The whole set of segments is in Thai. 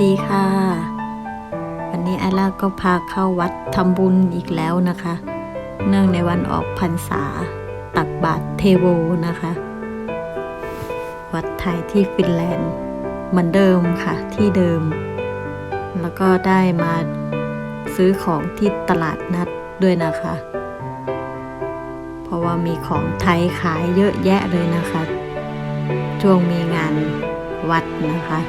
วันนี้ไอล่าก็พาเข้าวัดทำบุญอีกแล้วนะคะ เนื่องในวันออกพรรษาตักบาตรเทโวนะคะ วัดไทยที่ฟินแลนด์เหมือนเดิมค่ะที่เดิม แล้วก็ได้มาซื้อของที่ตลาดนัดด้วยนะคะ เพราะว่ามีของไทยขายเยอะแยะเลยนะคะ ช่วงมีงานวัดนะคะ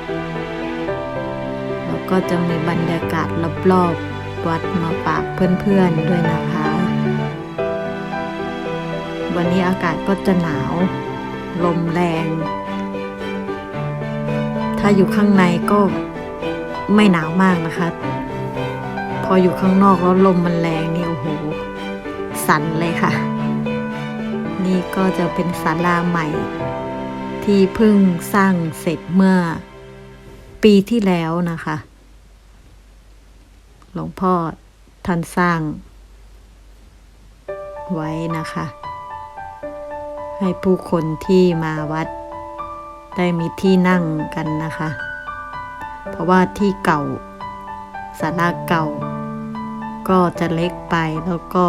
แล้วก็จะมีบรรยากาศรอบๆวัดมาฝากเพื่อนๆด้วยนะคะ วันนี้อากาศก็จะหนาว ลมแรง ถ้าอยู่ข้างในก็ไม่หนาวมากนะคะ พออยู่ข้างนอกแล้วลมมันแรงนี่โอ้โห สั่นเลยค่ะ นี่ก็จะเป็นศาลาใหม่ ที่เพิ่งสร้างเสร็จเมื่อ ปีที่แล้วนะคะ หลวงพ่อท่านสร้าง ไว้นะคะ ให้ผู้คนที่มาวัด ได้มีที่นั่งกันนะคะ เพราะว่าที่เก่าศาลาเก่า ก็จะเล็กไปแล้วก็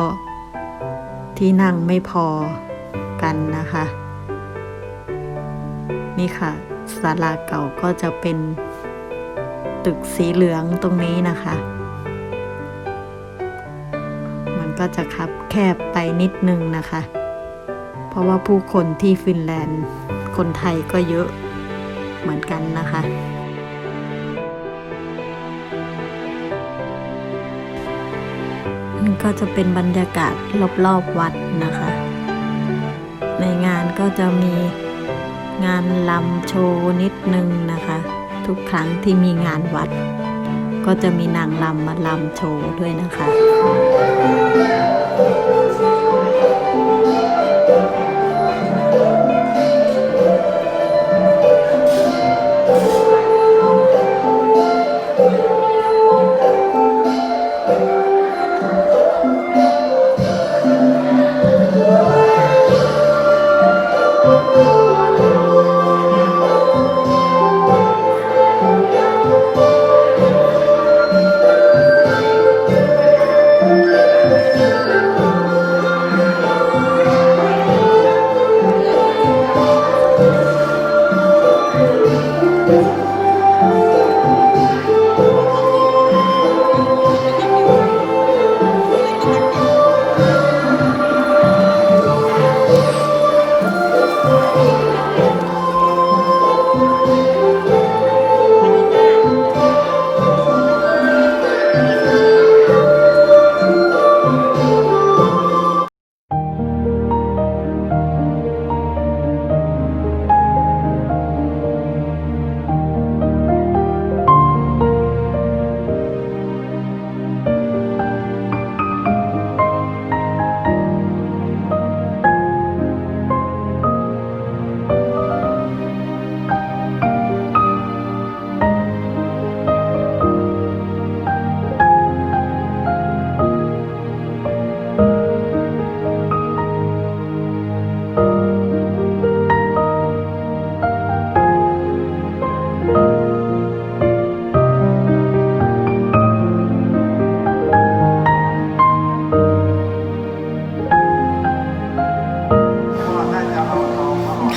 ที่นั่งไม่พอกันนะคะ นี่ค่ะศาลาเก่าก็จะเป็น ตึกสีเหลืองตรงนี้นะคะ มันก็จะคับแคบไปนิดนึงนะคะ เพราะว่าผู้คนที่ฟินแลนด์ คนไทยก็เยอะเหมือนกันนะคะมันก็จะเป็นบรรยากาศรอบๆวัดนะคะ ในงานก็จะมีงานลำโชว์นิดนึงนะคะ ทุกครั้งที่มีงานวัด ก็จะมีนางลำมาลำโชว์ด้วยนะคะ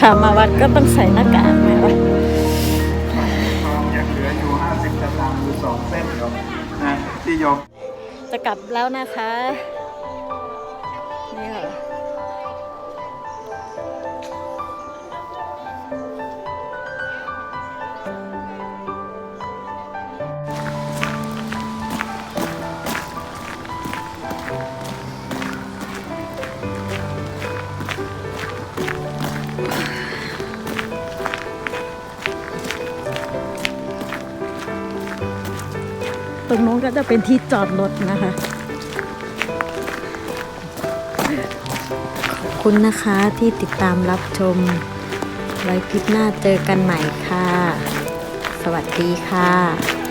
ค่ะมาวัดก็ต้องใส่หน้ากากไหมวะยังเหลืออยู่50สตางค์อยู่สองเส้นครับนะที่โยมจะกลับแล้วนะคะ นี่ค่ะ ตรงนู้นก็จะเป็นที่จอดรถนะคะ ขอบคุณนะคะที่ติดตามรับชม ไว้คลิปหน้าเจอกันใหม่ค่ะ สวัสดีค่ะ